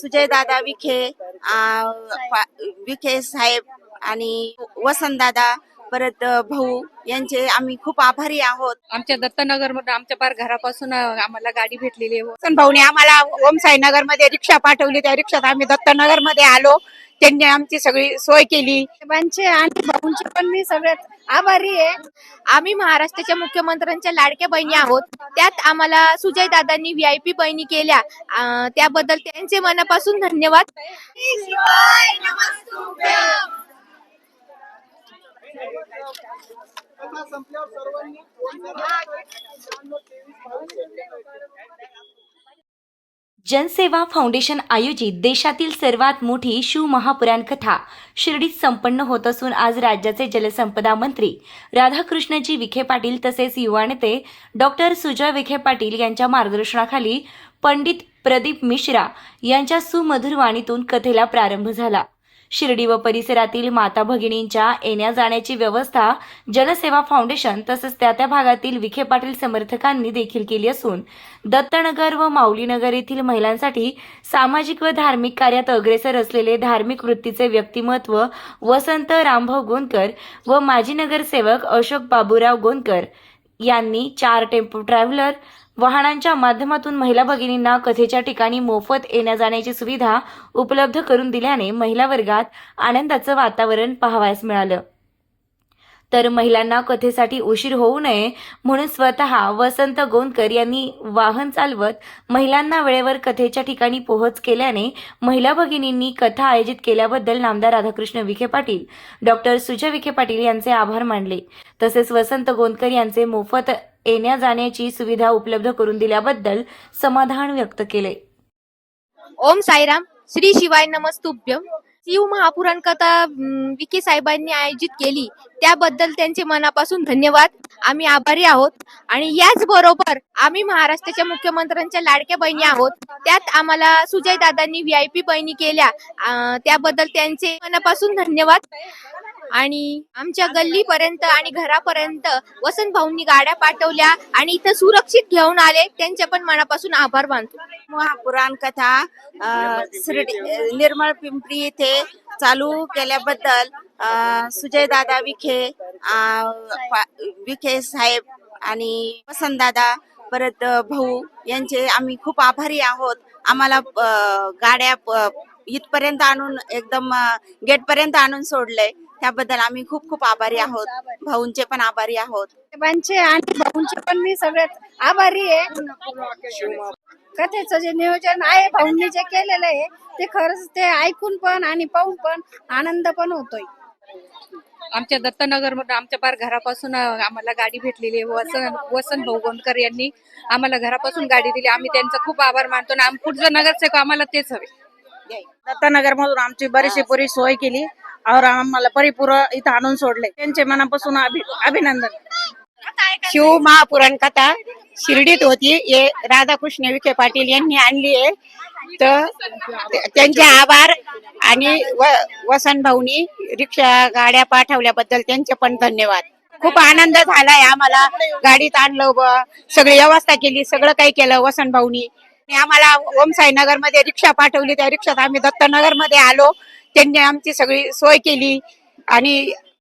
सुजयदादा विखे अं, पा- विखे साहेब आणि वसंतदादा परत भाऊ यांचे आम्ही खूप आभारी आहोत. आमच्या दत्तनगरमध्ये आमच्या पार घरापासून आम्हाला गाडी भेटलेली आहे. वसंत भाऊने आम्हाला ओमसाई नगरमध्ये रिक्षा पाठवली. त्या रिक्षात आम्ही दत्तनगरमध्ये आलो. त्यांनी आमची सगळी सोय केली. साहेबांचे आणि भाऊंचे पण मी सगळ्यात आभारी आहे. आम्ही महाराष्ट्राच्या मुख्यमंत्र्यांच्या लाडक्या बहिणी आहोत. त्यात आम्हाला सुजय दादांनी व्हीआयपी बहिणी केल्या. अं, त्याबद्दल त्यांचे मनापासून धन्यवाद. जनसेवा फाउंडेशन आयोजित देशातील सर्वात मोठी शिवमहापुराण कथा शिर्डीत संपन्न होत असून आज राज्याचे जलसंपदा मंत्री राधाकृष्णजी विखे पाटील तसेच युवा नेते डॉक्टर सुजय विखे पाटील यांच्या मार्गदर्शनाखाली पंडित प्रदीप मिश्रा यांच्या सुमधुर वाणीतून कथेला प्रारंभ झाला. शिर्डी व परिसरातील माता भगिनींच्या येण्या जाण्याची व्यवस्था जनसेवा फाउंडेशन तसेच त्या त्या भागातील विखे पाटील समर्थकांनी देखील केली असून दत्तनगर व माऊलीनगर येथील महिलांसाठी सामाजिक व धार्मिक कार्यात अग्रेसर असलेले धार्मिक वृत्तीचे व्यक्तिमत्व वसंत रामभाऊ गोंदकर व माजी नगरसेवक अशोक बाबूराव गोंदकर यांनी चार टेम्पो ट्रॅव्हलर वाहनांच्या माध्यमातून महिला भगिनींना कथेच्या ठिकाणी मोफत येण्या जाण्याची सुविधा उपलब्ध करून दिल्याने महिला वर्गात आनंदाचं वातावरण पाहावयास मिळालं. तर महिलांना कथेसाठी उशीर होऊ नये म्हणून स्वतः वसंत गोंदकर यांनी वाहन चालवत महिलांना वेळेवर कथेच्या ठिकाणी पोहोच केल्याने महिला भगिनींनी कथा आयोजित केल्याबद्दल नामदार राधाकृष्ण विखे पाटील डॉक्टर सुजय विखे पाटील यांचे आभार मानले. तसेच वसंत गोंदकर यांचे मोफत येण्या जाण्याची सुविधा उपलब्ध करून दिल्याबद्दल समाधान व्यक्त केले. ओम साईराम. श्री शिवाय नमस्तुभ्यम. शिव महापुराण कथा अं, विखे साहेबांनी आयोजित केली. त्याबद्दल त्यांचे मनापासून धन्यवाद. आम्ही आभारी आहोत. आणि याच बरोबर आम्ही महाराष्ट्राच्या मुख्यमंत्र्यांच्या लाडक्या बहिणी आहोत. त्यात आम्हाला सुजय दादांनी पी बहिणी केल्या. त्याबद्दल त्यांचे मनापासून धन्यवाद. आणि आमच्या गल्लीपर्यंत आणि घरापर्यंत वसंत भाऊंनी गाड्या पाठवल्या आणि इथं सुरक्षित घेऊन आले. त्यांच्या पण मनापासून आभार मानतो. महापुराण कथा अं, निर्मळ पिंपरी येथे चालू केल्याबद्दल सुजय दादा विखे विखे साहेब आणि वसंतदादा परत भाऊ यांचे आम्ही खूप आभारी आहोत. आम्हाला गाड्या इथपर्यंत आणून एकदम गेट पर्यंत आणून सोडलंय. त्याबद्दल आम्ही खूप खूप आभारी आहोत. भाऊंचे पण आभारी आहोत. साहेबांचे आणि भाऊंचे पण मी सगळ्यात आभारी आहे. कथेचं जे नियोजन आहे भाऊंनी जे केलेलं आहे ते खरंच ते ऐकून पण आणि पाहून पण आनंद पण होतोय. आमच्या दत्तनगरमध्ये आमच्या पार घरापासून आम्हाला गाडी भेटलेली आहे. वसंत वसंत भाऊ गोंदकर यांनी आम्हाला घरापासून गाडी दिली. आम्ही त्यांचा खूप आभार मानतो आणि आम- पुढचं नगरसेवक आम्हाला तेच हवे. दत्तनगर मधून आमची बरीचशी पुरी सोय केली. और आम्हाला परिपूर्ण इथं आणून सोडले. त्यांचे मनापासून अभि- अभिनंदन. शिव महापुराण कथा शिर्डीत होती. हे राधाकृष्ण विखे पाटील यांनी आणली आहे. तर ते- त्यांचे आभार आणि व- वसंत भाऊनी रिक्षा गाड्या पाठवल्याबद्दल त्यांचे पण धन्यवाद. खूप आनंद झालाय आम्हाला. गाडीत आणलं सगळी व्यवस्था केली. सगळं काही केलं वसंत भाऊनी. आम्हाला ओमसाई साईनगरमध्ये रिक्षा पाठवली. त्या रिक्षात आम्ही दत्तनगरमध्ये आलो. त्यांनी आमची सगळी सोय केली. आणि